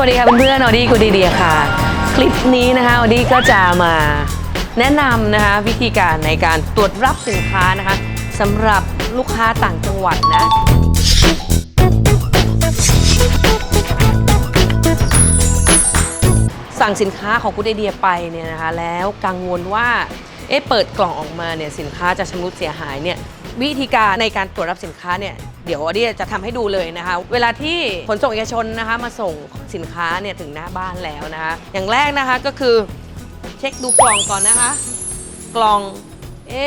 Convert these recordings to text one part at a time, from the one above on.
วัสดีค่ะเพื่อนๆออดี้กูดีเดียค่ะ คลิปนี้นะคะออดี้ก็จะมาแนะนำนะคะวิธีการในการตรวจรับสินค้านะคะสำหรับลูกค้าต่างจังหวัดนะสั่งสินค้าของคุณไอเดียไปเนี่ยนะคะแล้วกังวลว่าเอ๊ะเปิดกล่องออกมาเนี่ยสินค้าจะชำรุดเสียหายเนี่ย วิธีการในการตรวจรับสินค้าเนี่ยเดี๋ยวอดีจะทำให้ดูเลยนะคะ เวลาที่ขนส่งเอกชนนะคะ มาส่งสินค้าเนี่ยถึงหน้าบ้านแล้วนะคะ อย่างแรกนะคะก็คือเช็คดูกล่องก่อนนะคะ กล่องเอ๊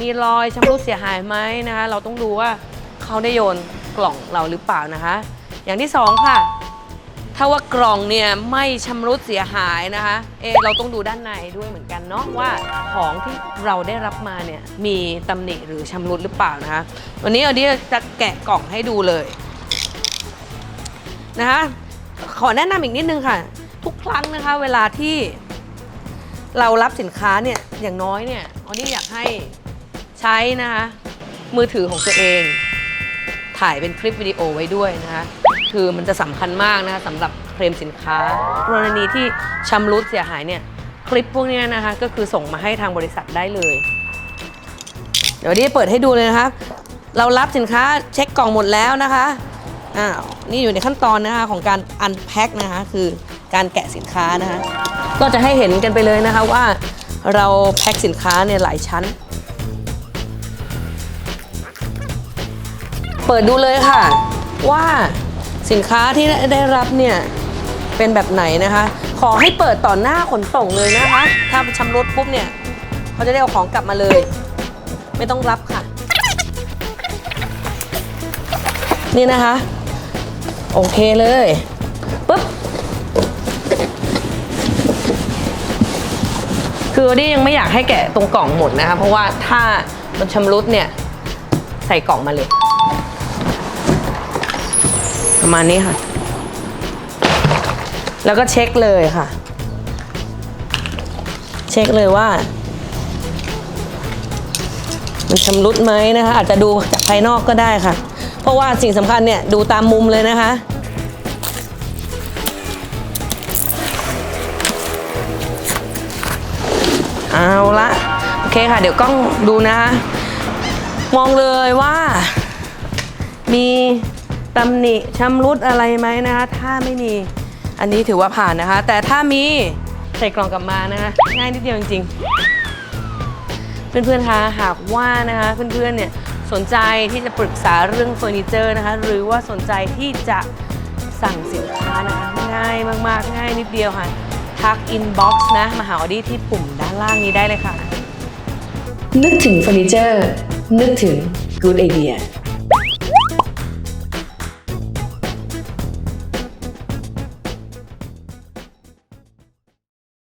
มีรอยชำรุดเสียหายไหมนะคะ เราต้องดูว่าเขาได้โยนกล่องเราหรือเปล่านะคะ อย่างที่สองค่ะ ถ้าว่ากล่องเนี่ยไม่ชำรุดเสียหายนะคะ เอเราต้องดูด้านในด้วยเหมือนกันเนาะว่าของที่เราได้รับมาเนี่ยมีตำหนิหรือชำรุดหรือเปล่านะคะ วันนี้เอาดีจะแกะกล่องให้ดูเลยนะคะขอแนะนำอีกนิดนึงค่ะ ทุกครั้งนะคะ เวลาที่เรารับสินค้าเนี่ยอย่างน้อยเนี่ยอันนี้อยากให้ใช้นะคะมือถือของตัวเอง ถ่ายเป็นคลิปวิดีโอไว้ด้วยนะคะ คือมันจะสำคัญมากนะคะสำหรับเคลมสินค้ากรณีที่ชำรุดเสียหายเนี่ยคลิปพวกเนี้ยนะคะก็คือส่งมาให้ทางบริษัทได้เลย เดี๋ยวนี้เปิดให้ดูเลยนะคะเรารับสินค้าเช็คกล่องหมดแล้วนะคะอ้าวนี่อยู่ในขั้นตอนนะคะของการอันแพ็คนะคะคือการแกะสินค้านะคะก็จะให้เห็นกันไปเลยนะคะว่าเราแพ็คสินค้าเนี่ยหลายชั้น เปิดดูเลยค่ะ ว่า สินค้าที่ได้รับเนี่ยเป็นแบบไหนนะคะ ขอให้เปิดต่อหน้าขนส่งเลยนะคะ ถ้าชำรุดปุ๊บเนี่ยเขาจะได้เอาของกลับมาเลย ไม่ต้องรับค่ะ นี่นะคะ โอเคเลยปุ๊บคือดิยังไม่อยากให้แกะตรงกล่องหมดนะคะ เพราะว่าถ้ามันชำรุดเนี่ย ใส่กล่องมาเลย ประมาณนี้ค่ะ แล้วก็เช็คเลยค่ะ เช็คเลยว่า มันชำรุดไหมนะคะ อาจจะดูจากภายนอกก็ได้ค่ะ เพราะว่าสิ่งสำคัญเนี่ยดูตามมุมเลยนะคะเอาละโอเคค่ะ เดี๋ยวกล้องดูนะคะ มองเลยว่ามี ตำหนิชำรุดอะไรไหมนะคะ ถ้าไม่มีอันนี้ถือว่าผ่านนะคะ แต่ถ้ามีใส่กล่องกลับมานะคะง่ายนิดเดียวจริงๆ เพื่อนๆคะหากว่านะคะเพื่อนๆเนี่ยสนใจที่จะปรึกษาเรื่องเฟอร์นิเจอร์นะคะ หรือว่าสนใจที่จะสั่งสินค้านะคะง่ายมากๆ ง่ายนิดเดียวค่ะ ทักอินบ็อกซ์นะมาหาออดี้ที่ปุ่มด้านล่างนี้ได้เลยค่ะ นึกถึงเฟอร์นิเจอร์ นึกถึง Good Idea